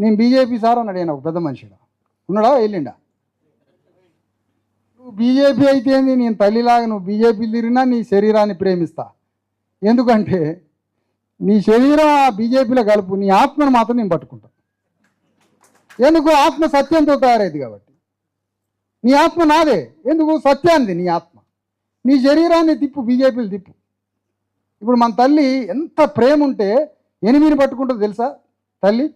నేను BJP sir అన్నాడు ఈయన ఒక పెద్ద మనిషిడా. ఉన్నాడా? వెళ్ళిండా? నువ్వు బీజేపీ అయితే ఏంది? నేను తల్లిలాగా నువ్వు బీజేపీ తిరిగినా నీ శరీరాన్ని ప్రేమిస్తా. ఎందుకంటే నీ శరీరం ఆ బీజేపీలో కలుపు నీ ఆత్మను మాత్రం నేను పట్టుకుంటా. ఎందుకు? ఆత్మ సత్యంతో తయారైంది కాబట్టి. నీ ఆత్మ నాదే. ఎందుకు? సత్యానిది నీ ఆత్మ. నీ శరీరాన్ని తిప్పు బీజేపీలు తిప్పు. ఇప్పుడు మన తల్లి ఎంత ప్రేమ ఉంటే ఎనిమిదిని పట్టుకుంటుందో తెలుసా? తల్లి?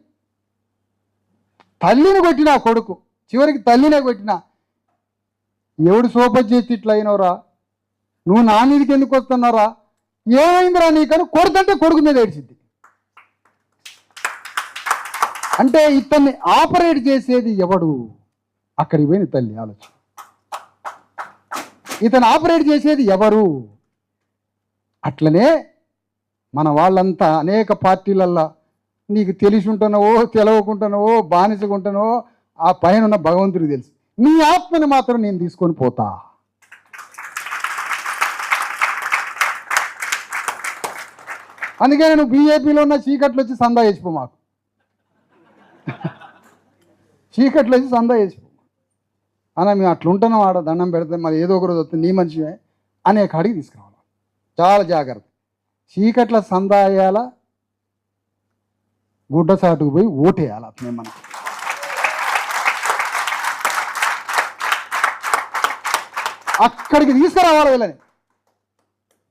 తల్లిని కొట్టినా కొడుకు చివరికి తల్లినే కొట్టిన. ఎవడు సోప చేసి ఇట్లా అయినవరా నువ్వు నా మీదకి ఎందుకు వస్తున్నారా? ఏమైందిరా నీకని? కొడుతుంటే కొడుకు మీద ఏడిచింది అంటే ఇతన్ని ఆపరేట్ చేసేది ఎవడు? అక్కడికి పోయిన తల్లి ఆలోచన. ఇతను ఆపరేట్ చేసేది ఎవరు? అట్లనే మన వాళ్ళంతా అనేక పార్టీలల్లో నీకు తెలిసి ఉంటున్నావో తెలవకుంటున్నావో బానిసకుంటున్నావో ఆ పైన ఉన్న భగవంతుడికి తెలుసు. నీ ఆత్మని మాత్రం నేను తీసుకొని పోతా. అందుకే నేను బీజేపీలో ఉన్న చీకట్లు వచ్చి సందా చేసిపో మాకు. చీకట్లు వచ్చి సందా చేసిపో అన్న మేము అట్లా ఆడ దండం పెడితే మరి ఏదో ఒక రోజు వస్తుంది నీ మంచివే అనే కాడికి తీసుకురావాలి. చాలా జాగ్రత్త. చీకట్ల సందా అయ్యాలా గుడ్డ సాటుకు పోయి ఓటేయాలి అతనే మనం అక్కడికి తీసుకురావాలి వీళ్ళని.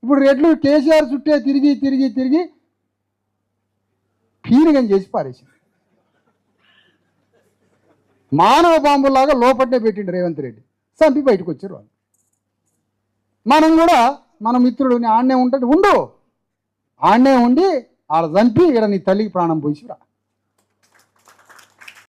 ఇప్పుడు రెడ్లు కేసీఆర్ చుట్టే తిరిగి తిరిగి తిరిగి పీనిగం చేసి పారేసింది మానవ బాంబులాగా లోపట్నే పెట్టిండు రేవంత్ రెడ్డి. చంపి బయటకు వచ్చారు వాళ్ళు. మనం కూడా మన మిత్రుడు ఆడనే ఉంటాడు ఉండు. ఆడనే ఉండి ఆడ చంపి ఇక్కడ నీ తల్లికి ప్రాణం పోసి రా